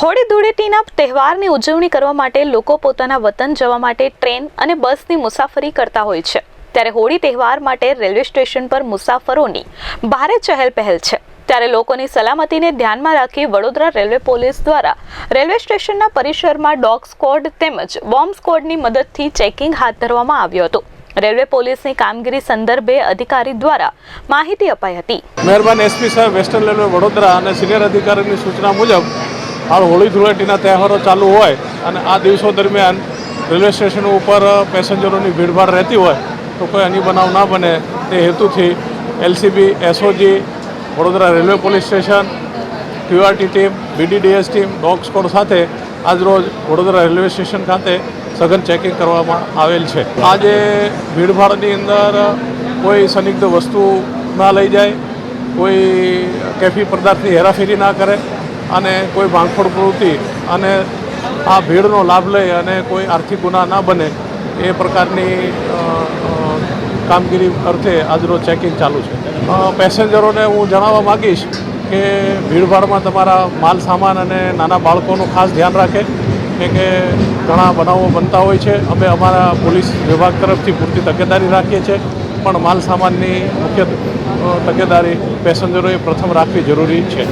હોળી ધૂળેટીના તહેવારની ઉજવણી કરવા માટે લોકો પોતાના વતન જવા માટે ટ્રેન અને બસની મુસાફરી કરતા હોય છે. ત્યારે હોળી તહેવાર માટે રેલવે સ્ટેશન પર મુસાફરોની ભારે ચહેલ પહેલ છે. ત્યારે લોકોની સલામતીને ધ્યાનમાં રાખી વડોદરા રેલવે પોલીસ દ્વારા રેલવે સ્ટેશનના પરિસરમાં ડોગ સ્કોડ તેમજ બોમ્બ સ્કોડની મદદથી ચેકિંગ હાથ ધરવામાં આવ્યું હતું. રેલવે પોલીસની કામગીરી સંદર્ભે અધિકારી દ્વારા માહિતી અપાઈ હતી. મહેરબાન એસપી સાહેબ, વેસ્ટર્ન રેલવે વડોદરા અને સિનિયર અધિકારીની સૂચના મુજબ હાલ હોળી ધૂળેટીના તહેવારો ચાલુ હોય અને આ દિવસો દરમિયાન રેલવે સ્ટેશન ઉપર પેસેન્જરોની ભીડભાડ રહેતી હોય તો કોઈ અન્ય બનાવ ના બને. તે હેતુથી LCB, SOG, Vadodara railway police station, QRT team, BDDS team, dog squad સાથે આજરોજ વડોદરા રેલવે સ્ટેશન ખાતે સઘન ચેકિંગ કરવામાં આવેલ છે. આજે ભીડભાડની અંદર કોઈ સંદિગ્ધ વસ્તુ ના લઈ જાય, કોઈ કેફી પદાર્થની હેરાફેરી ના કરે અને કોઈ ભાંગફોડ પ્રવૃત્તિ અને આ ભીડનો લાભ લઈ અને કોઈ આર્થિક ગુના ના બને, એ પ્રકારની કામગીરી અર્થે આજનો ચેકિંગ ચાલુ છે. પેસેન્જરોને હું જણાવવા માગીશ કે ભીડભાડમાં તમારા માલ સામાન અને નાના બાળકોનું ખાસ ધ્યાન રાખે કે કે ઘણા બનાવો બનતા હોય છે. અમે અમારા પોલીસ વિભાગ તરફથી પૂરતી તકેદારી રાખીએ છીએ, પણ માલ સામાનની મુખ્ય તકેદારી પેસેન્જરોએ પ્રથમ રાખવી જરૂરી છે.